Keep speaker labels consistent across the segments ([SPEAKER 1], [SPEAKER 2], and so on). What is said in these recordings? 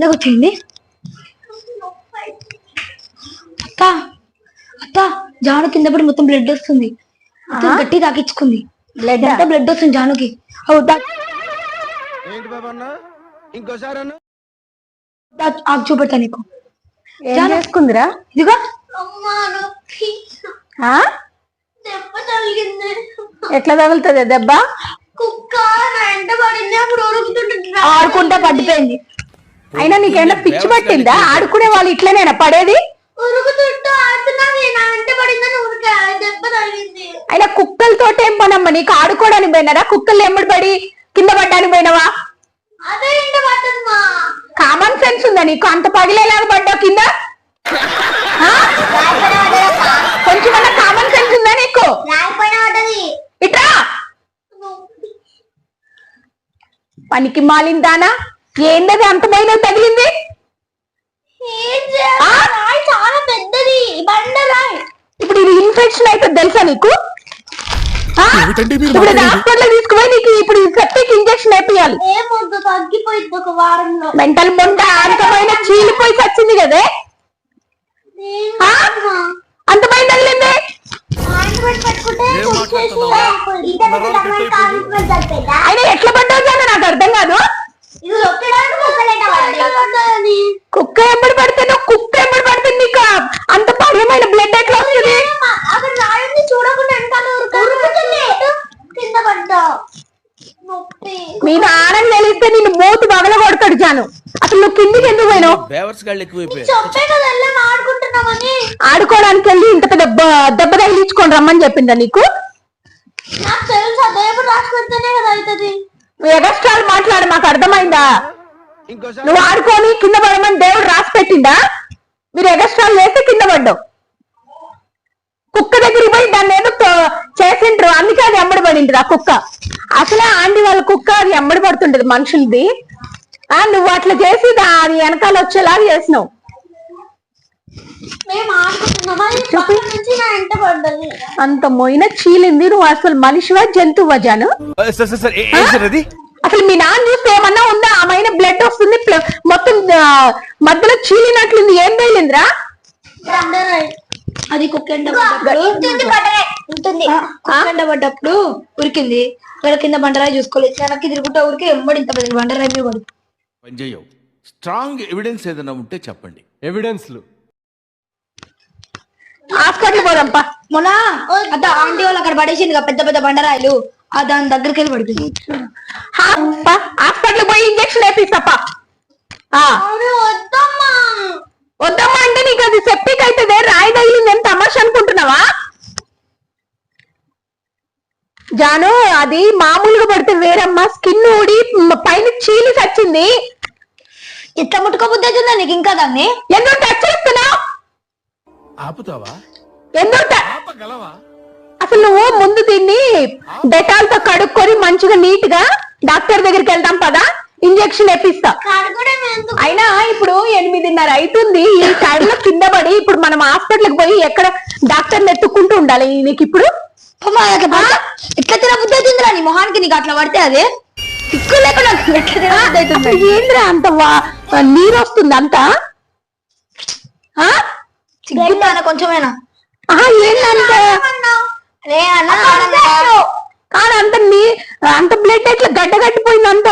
[SPEAKER 1] మెల్లగా వచ్చేయండి అత్త అత్త జాను కింద పడి మొత్తం బ్లడ్ వస్తుంది. మొత్తం గట్టి తాకించుకుంది
[SPEAKER 2] బ్లడ్
[SPEAKER 1] ఎంత బ్లడ్ వస్తుంది జానుకి? అవు దా-
[SPEAKER 3] ఏంటి బాబా అన్న ఇంకోసారి
[SPEAKER 1] ఆకు చూపెడతా నీకు.
[SPEAKER 2] ఏం చేసుకుందిరా?
[SPEAKER 1] ఇదిగో.
[SPEAKER 2] ఆ?
[SPEAKER 4] దెబ్బ తగిలింది
[SPEAKER 2] ఎట్లా తగులుతుంది దెబ్బ?
[SPEAKER 4] కుక్క
[SPEAKER 1] ఆడుకుంటా పడిపోయింది.
[SPEAKER 2] అయినా నీకేమైనా పిచ్చి పట్టిందా? ఆడుకునే వాళ్ళు ఇట్లనేనా పడేది? అయినా కుక్కలతో ఏం పనమ్మా నీకు ఆడుకోవడానికి పోయినారా? కుక్కలు ఎమ్మడి పడి కింద పడ్డానికి పోయినావా? కామన్ సెన్స్ ఉందా నీకు? అంత పగిలేలాగా పడ్డావు కింద? కొంచెమన్నా కామన్ సెన్స్ ఉందా నీకు? ఇట్రా! పనికి మాలిందానా? ఏందది అంతమైన తగిలింది?
[SPEAKER 4] ఏం చేయాలి?
[SPEAKER 2] ఆ?
[SPEAKER 4] రాయి చాలా పెద్దది.
[SPEAKER 2] ఇప్పుడు ఇది ఇన్ఫెక్షన్ అయితే తెలుసా నీకు? ఇప్పుడు
[SPEAKER 3] మాట్లాడేది?
[SPEAKER 2] హాస్పిటల్ తీసుకుపోయి నీకు ఇప్పుడు సెప్టిక్ ఇంజెక్షన్
[SPEAKER 4] తగ్గిపోయింది ఒక వారంలో.
[SPEAKER 2] మెంటల్ మొండ అంతమైన చీలిపోయి కదే. తగిలింది? ఆయన ఎట్లా పడ్డావు జాను నాకు అర్థం కాదు. కుక్క ఎంబడి పడితే నువ్వు కుక్క ఎంబడి పడితే నీకు అంత పడమైన బ్లడ్ ఎట్లా వస్తుంది మీ నాన్నని తెలిస్తే నిన్ను మూతి బగల కొడతాడు జాను. అసలు నువ్వు కిందికి ఎందుకు పోయినావు?
[SPEAKER 3] బేవర్స్ గాళ్ళు
[SPEAKER 2] ఆడుకోవడానికి వెళ్ళి ఇంత పెద్ద బ- దెబ్బ తగిలించుకొని రమ్మని చెప్పిందా నీకు?
[SPEAKER 4] నాకు తెలుసా దేవుడు రాసి పెడితేనే కదా అవుతుంది.
[SPEAKER 2] నువ్వు ఎగస్ట్రాలు మాట్లాడు మాకు అర్థమైందా? నువ్వు ఆడుకొని కింద పడమని దేవుడు రాసి పెట్టిందా? మీరు ఎగస్ట్రాలు వేసి కింద పడ్డావు కుక్క దగ్గరికి పోయి దాన్ని ఏదో చేసిండ్రు. అందుకే అది ఎమ్మడి పడింది ఆ కుక్క. అసలే ఆంటీ వాళ్ళ కుక్క అది ఎమ్మడి పడుతుంటది మనుషులది. ఆ నువ్వు అట్లా చేసి దా- అది వెనకాల వచ్చేలాగా చేసినావు.
[SPEAKER 4] మేము అది పక్క నుంచి నా ఎంట పడ్డది
[SPEAKER 2] అంత మొయిన చీలింది నువ్వు అసలు మనిషివా జంతువా జాను?
[SPEAKER 3] సార్ సార్ సార్ ఏం సార్ అది?
[SPEAKER 2] అసలు మీ నాన్న చూస్తే ఏమన్నా ఉందా? ఆమెన బ్లడ్ వస్తుంది మొత్తం మధ్యలో చీలినట్లుంది. ఏం
[SPEAKER 4] బండరాయి.
[SPEAKER 1] అది కుక్కెండ పడ్డప్పుడు. ఉరికింది. ఇక్కడ కింద బండరాయి చూసుకోలేదు. వెనక్కి తిరుగుతా ఊరికి ఎంబడి ఇంత పెద్ద బండరాయి మీద పడుతుంది
[SPEAKER 3] పనిచేయవు స్ట్రాంగ్ ఎవిడెన్స్ ఏదైనా ఉంటే చెప్పండి.
[SPEAKER 5] ఎవిడెన్స్లు
[SPEAKER 2] హాస్పిటల్ పోదాంపా.
[SPEAKER 1] మొన్న? అత్త ఆంటీ వాళ్ళు అక్కడ పడేసింది పెద్ద పెద్ద బండరాయిలు. ఆ దాని దగ్గరికి వెళ్ళి పడిపోయింది
[SPEAKER 2] హాస్పిటల్ పోయి ఇంజక్షన్ వేపిస్తాపా ఆ,
[SPEAKER 4] అవును వద్దమ్మా.
[SPEAKER 2] అంటే నీకు అది సెప్టిక్ అవుతుంది రాయి తగిలింది ఎంత తమాషా అనుకుంటున్నావా? జాను అది మామూలుగా పడితే వేరమ్మా. స్కిన్ ఊడి పైన చీలి చచ్చింది.
[SPEAKER 1] ఇట్లా ముట్టుకోబుద్ధి నీకు ఇంకా దాన్ని?
[SPEAKER 2] ఎందుకు టచ్ చేస్తున్నావు?
[SPEAKER 3] ఆపుతావా?
[SPEAKER 2] అసలు నువ్వు ముందు దీన్ని డెటాల్తో కడుక్కొని మంచిగా నీట్గా డాక్టర్ దగ్గరికి వెళ్దాం పదా. ఇంజెక్షన్ వేపిస్తా. అయినా ఇప్పుడు ఎనిమిదిన్నర అవుతుంది ఈ టైంలో కింద పడి ఇప్పుడు మనం హాస్పిటల్కి పోయి ఎక్కడ డాక్టర్ ఎత్తుక్కుంటూ ఉండాలి నీకు ఇప్పుడు.
[SPEAKER 1] ఎట్లా అవుతుందిరా నీ మొహానికి? నీకు అట్లా పడితే అదే దిక్కు లేకుండా ఎట్లా అవుతుంది?
[SPEAKER 2] ఏంద్రా అంత వా- నీరు వస్తుంది అంత?
[SPEAKER 1] కొంచెమైనా? అన్న.
[SPEAKER 2] కాదు అంత నీ అంత బ్లడ్ ఎట్లా గడ్డ కట్టిపోయింది అంత?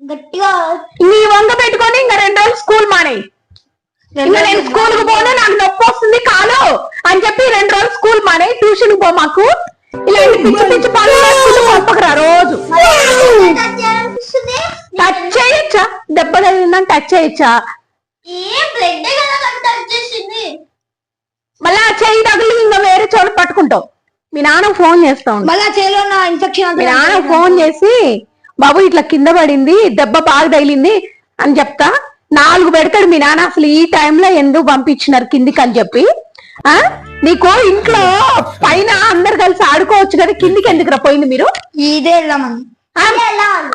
[SPEAKER 4] గట్టిగా
[SPEAKER 2] నీ వంగ పెట్టుకొని ఇంకా రెండు రోజులు స్కూల్ మానేయి. ఇంకా నేను స్కూల్కు పోను నాకు నొప్పి వస్తుంది కాలు అని చెప్పి రెండు రోజులు స్కూల్ మానే ట్యూషన్ పో మాకు. ఇలాంటి పిచ్చి పిచ్చి పనులు పంపకరా రోజు.
[SPEAKER 4] టచ్
[SPEAKER 2] చేయొచ్చా? దెబ్బ తగిలిందని టచ్ చేయొచ్చా?
[SPEAKER 4] ఏం బ్లడ్ కదా టచ్ చేసింది?
[SPEAKER 2] మళ్ళీ ఆ చేయి తగిలి ఇంకా వేరే చోట పట్టుకుంటావు. మీ నాన్న ఫోన్ చేస్తా
[SPEAKER 1] మళ్ళా చేలో ఉన్న ఇన్ఫెక్షన్
[SPEAKER 2] మీ నాన్న ఫోన్ చేసి బాబు ఇట్లా కింద పడింది దెబ్బ బాగా తగిలింది అని చెప్తా. నాలుగు పెడతాడు మీ నాన్న. అసలు ఈ టైంలో ఎందుకు పంపించినారు కిందికి అని చెప్పి. ఆ? నీకు ఇంట్లో పైన అందరు కలిసి ఆడుకోవచ్చు కదా కిందికి ఎందుకు రా పోయింది మీరు?
[SPEAKER 1] ఇదే?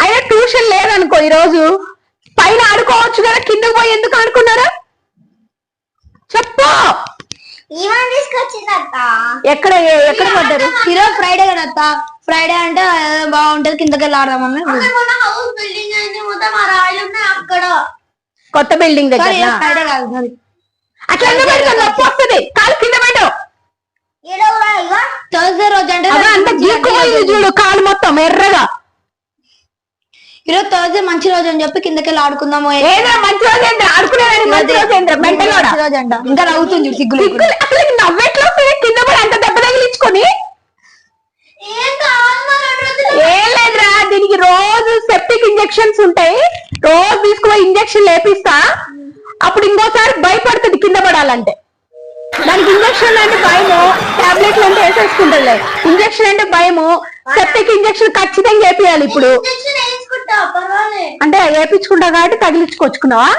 [SPEAKER 2] అయినా ట్యూషన్ లేదనుకో ఈ రోజు పైన ఆడుకోవచ్చు కదా కిందకి పోయి ఎందుకు ఆడుకున్నారా చెప్పు
[SPEAKER 4] ఈమె తీసుకొచ్చిందట
[SPEAKER 2] ఎక్కడ ఎక్కడ పడ్డారు?
[SPEAKER 1] ఈరోజు ఫ్రైడే కదా అత్త? ఫ్రైడే అంటే బాగుంటది కిందకి వెళ్ళి ఆడదామని
[SPEAKER 4] అక్కడ.
[SPEAKER 2] కొత్త బిల్డింగ్ దగ్గర
[SPEAKER 1] ఫ్రైడే కాదు
[SPEAKER 2] అట్లా వస్తుంది. కాలు కింద
[SPEAKER 1] థర్స్డే రోజు అంటే
[SPEAKER 2] చూడు కాలు మొత్తం ఎర్రగా.
[SPEAKER 1] ఈరోజు థర్స్డే మంచి రోజు అని చెప్పి కిందకెళ్ళి ఆడుకుందాము
[SPEAKER 2] ఏదో మంచి రోజు ఆడుకునేదానికి మంచి రోజు ఏంద్ర మెంటలోడా
[SPEAKER 1] రోజు అంట. ఇంకా నవ్వుతుంది చూడు సిగ్గులు?
[SPEAKER 2] అసలు నవ్వెట్లో? కింద పడి అంత దెబ్బ తగిలించుకొని?
[SPEAKER 4] ఏం
[SPEAKER 2] లేదురా దీనికి రోజు సెప్టిక్ ఇంజెక్షన్స్ ఉంటాయి. రోజు తీసుకుపోయి ఇంజెక్షన్ లేపిస్తా. అప్పుడు ఇంకోసారి భయపడుతుంది కింద పడాలంటే. దానికి ఇంజెక్షన్ అంటే భయము టాబ్లెట్లు అంటే వేసేసుకుంటుంది ఇంజెక్షన్ అంటే భయము సెప్టిక్ ఇంజెక్షన్ ఖచ్చితంగా వేపియాలి ఇప్పుడు. అంటే వేపించుకుంటా కాబట్టి తగిలించుకొచ్చుకున్నావా?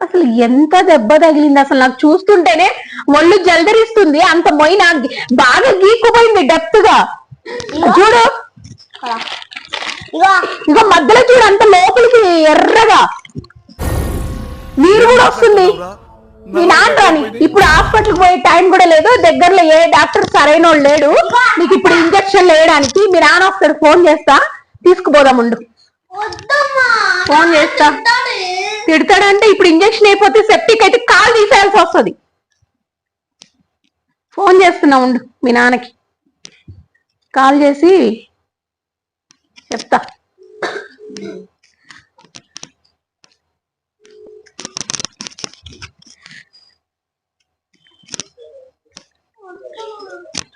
[SPEAKER 2] అసలు ఎంత దెబ్బ తగిలింది అసలు నాకు చూస్తుంటేనే ఒళ్ళు జలదరిస్తుంది అంత మొయిన బాగా గీక్కుపోయింది డెప్త్గా చూడు.
[SPEAKER 4] ఇక
[SPEAKER 2] ఇక మధ్యలో చూడు అంత లోపలికి ఎర్రగా. నీరు కూడా వస్తుంది. మీ నాన్న రాని ఇప్పుడు హాస్పిటల్ పోయే టైం కూడా లేదు. దగ్గరలో ఏ డాక్టర్ సరైన వాడు లేడు. నీకు ఇప్పుడు ఇంజక్షన్ వేయడానికి మీ నాన్న వస్తాడు ఫోన్ చేస్తా. తీసుకుపోదాం ఉండు. ఫోన్ చేస్తా. తిడతాడంటే ఇప్పుడు ఇంజక్షన్ అయిపోతే సెప్టిక్ అయితే కాల్ తీసేయాల్సి వస్తుంది. ఫోన్ చేస్తున్నా ఉండు మీ నాన్నకి. కాల్ చేసి చెప్తా.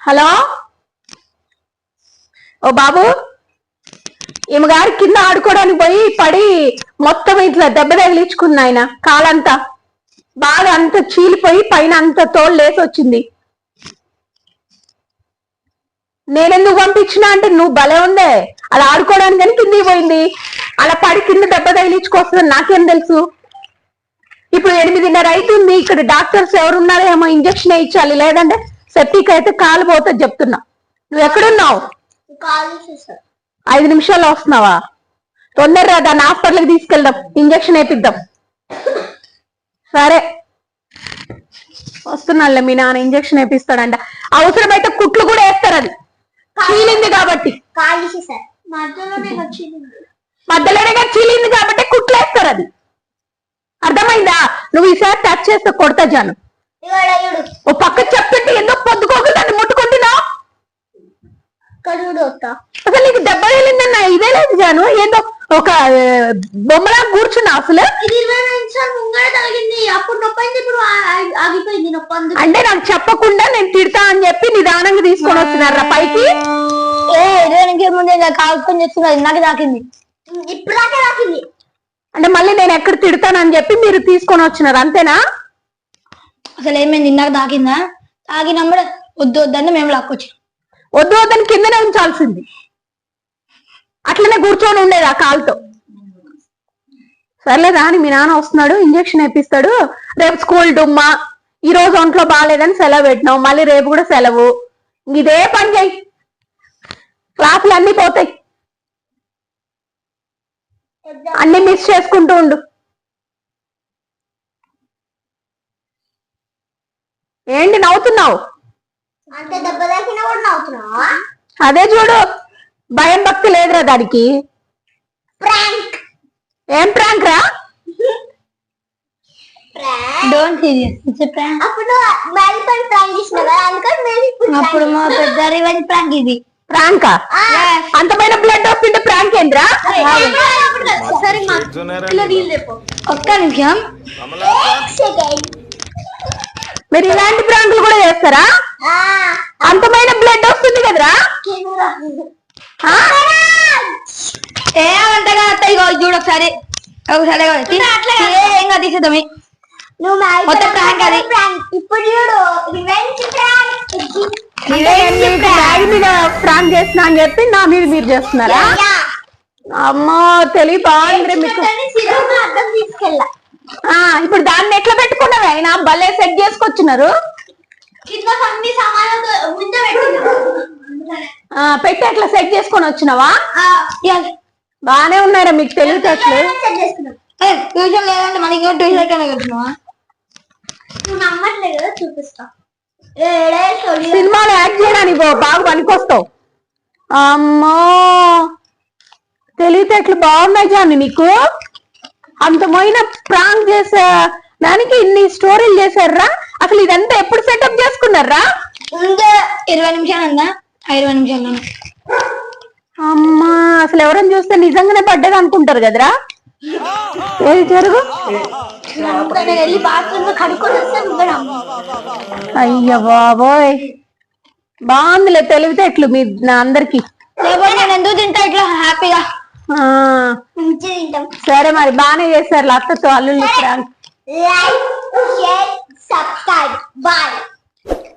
[SPEAKER 2] హలో? ఓ బాబు ఈమె గారు కింద ఆడుకోవడానికి పోయి పడి మొత్తం ఇట్లా దెబ్బ తగిలించుకుంది ఆయన కాలంతా. బాగా అంత చీలిపోయి పైన అంత తోలు లేసి వచ్చింది. నేనెందుకు పంపించిన అంటే నువ్వు భలే ఉందే. అలా ఆడుకోవడానికి కానీ కిందికి పోయింది. అలా పడి కింద దెబ్బ తగిలించుకొస్తుంది నాకేం తెలుసు? ఇప్పుడు ఎనిమిదిన్నర అవుతుంది. ఇక్కడ డాక్టర్స్ ఎవరున్నారో ఏమో ఇంజక్షన్ ఇచ్చాలి లేదంటే సెప్టిక్ అయితే కాలు పోతుంది చెప్తున్నా. నువ్వు ఎక్కడున్నావు? ఐదు నిమిషాల్లో వస్తున్నావా? తొందరగా దాన్ని హాస్పిటల్కి తీసుకెళ్దాం. ఇంజక్షన్ వేపిద్దాం. సరే. వస్తున్నాళ్ళే మీ నాన్న ఇంజక్షన్ వేపిస్తాడంట. అవసరమైతే కుట్లు కూడా వేస్తారు అది. చీలింది కాబట్టి.
[SPEAKER 4] మధ్యలోనే
[SPEAKER 2] చీలింది. కాబట్టి కుట్లు వేస్తారు అది. అర్థమైందా? నువ్వు ఈసారి టచ్ చేస్తే కొడతా జాను. ఓ పక్క చెప్తుంటే ఎందుకు పొద్దుకోక దాన్ని
[SPEAKER 4] వస్తా.
[SPEAKER 2] అసలు నీకు దెబ్బ తగిలిందన్న ఇదే లేదు జాను. ఏందో ఒక బొమ్మలా కూర్చున్నా అసలు.
[SPEAKER 4] నిమిషాలు
[SPEAKER 2] అంటే నాకు చెప్పకుండా నేను తిడతా అని చెప్పి నిదానంగా తీసుకొని వస్తున్నారా పైకి?
[SPEAKER 1] ఏ ఇరవై నిమిషం ముందే ఇలా కాల్చుకొని చేస్తున్నది నాకు తాకింది.
[SPEAKER 4] ఇప్పుడు తాకింది.
[SPEAKER 2] అంటే మళ్ళీ నేను ఎక్కడ తిడతానని చెప్పి మీరు తీసుకొని వచ్చినారు అంతేనా?
[SPEAKER 1] అసలు ఏమైంది? ఇందాక తాకిందా? తాగినప్పుడు వద్దు వద్దని మేము లాక్కొచ్చాం.
[SPEAKER 2] వద్దు వద్దని కిందనే ఉంచాల్సింది. అట్లనే కూర్చొని ఉండేది ఆ కాలుతో. సర్లే రాని మీ నాన్న వస్తున్నాడు ఇంజక్షన్ వేపిస్తాడు రేపు స్కూల్ డుమ్మా ఈ రోజు ఒంట్లో బాగాలేదని సెలవు పెట్టినావు మళ్ళీ రేపు కూడా సెలవు. ఇదే పని చేయి. క్లాసులు అన్ని పోతాయి. అన్ని మిస్ చేసుకుంటూ ఉండు. ఏంటి నవ్వుతున్నావు?
[SPEAKER 4] అంటే దెబ్బ తాకినా కూడా నవ్వుతున్నావా?
[SPEAKER 2] అదే చూడు భయం భక్తి లేదురా దానికి.
[SPEAKER 4] ప్రాంక్.
[SPEAKER 2] ఏం ప్రాంక్ రా?
[SPEAKER 4] ప్రాంక్.
[SPEAKER 1] డోంట్ సీరియస్ ప్రాంక్
[SPEAKER 4] అప్పుడు మ్యారీ పని ప్రాంక్ చేసిన కదా అందుకని మేము ఇప్పుడు
[SPEAKER 1] అప్పుడు మా పెద్ద రివెంజ్ ప్రాంక్ ఇది.
[SPEAKER 2] ప్రాంకా. అంతమైన బ్లడ్ వస్తుంటే ప్రాంక్ ఏంద్రా
[SPEAKER 4] సరే
[SPEAKER 1] ఒక్క నిమిషం.
[SPEAKER 4] సెకండ్
[SPEAKER 2] మీరు ఇలాంటి ప్రాంకులు కూడా చేస్తారా? అంతమైన బ్లడ్ వస్తుంది కదరా?
[SPEAKER 1] ఏ అంతగా అత్త ఇగో ఇది చూడు ఒకసారి. ఒకసారి ఏ, కాదు తీసేద్దాం ఈ.
[SPEAKER 4] నువ్వు మ్యారీ
[SPEAKER 1] మొత్తం prank అది.
[SPEAKER 4] ప్రాంక్ ఇప్పుడు చూడు ప్రాంక్
[SPEAKER 2] ప్రాంక్ చేస్తున్నా అని చెప్పి నా మీద మీరు చేస్తున్నారా? అమ్మో తెలియ బాగుంది మీకు?
[SPEAKER 4] అర్థం తీసుకెళ్ళా.
[SPEAKER 2] ఆ, ఇప్పుడు దాన్ని ఎట్లా పెట్టుకున్నావు ఆయన భలే చేసుకొచ్చినారు? పెట్టి అట్లా సెట్ చేసుకొని వచ్చినావా. బానే ఉన్నారా మీకు తెలివితేటలు
[SPEAKER 1] ట్యూషన్ లేదంటే మనకి ట్యూషన్
[SPEAKER 2] సినిమాలో యాక్ట్ చేయడానికి బాగా పనికొస్తావు. అమ్మో. తెలివితేటలు బాగున్నాయి జాన్ని నీకు. అంత మొయిన ప్రాంక్ చేసా దానికి ఇన్ని స్టోరీలు చేశారా అసలు ఇదంతా ఎప్పుడు సెటప్ చేసుకున్నారా
[SPEAKER 4] ఉందే
[SPEAKER 1] ఇరవై నిమిషాలు ఉందా? ఇరవై నిమిషాలు
[SPEAKER 2] అమ్మా అసలు ఎవరైనా చూస్తే నిజంగానే పడ్డది అనుకుంటారు కదరా? ఏది జరుగు. అయ్య బాబోయ్. బాగుందిలే తెలివితేటలు మీ నా అందరికి.
[SPEAKER 1] ఎందుకు తింటా ఇట్లా హ్యాపీగా?
[SPEAKER 2] సరే మరి బాగానే చేశారు అత్తతో అల్లుళ్ళు
[SPEAKER 4] like share subscribe bye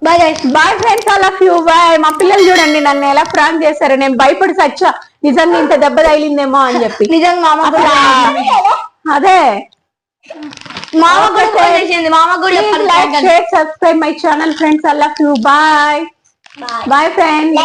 [SPEAKER 1] bye guys
[SPEAKER 2] bye friends all of you bye మా పిల్లలు చూడండి నన్ను ఎలా ప్రాంక్ చేశారు. నేను భయపడి సచ్చా. నిజంగా ఇంత దెబ్బ తగిలిందేమో అని చెప్పి.
[SPEAKER 1] నిజంగా మామ కూడా
[SPEAKER 2] అదే.
[SPEAKER 1] మామ కూడా చేసింది. మామ కూడా
[SPEAKER 2] like share subscribe my channel friends all of you bye
[SPEAKER 4] bye
[SPEAKER 2] bye friends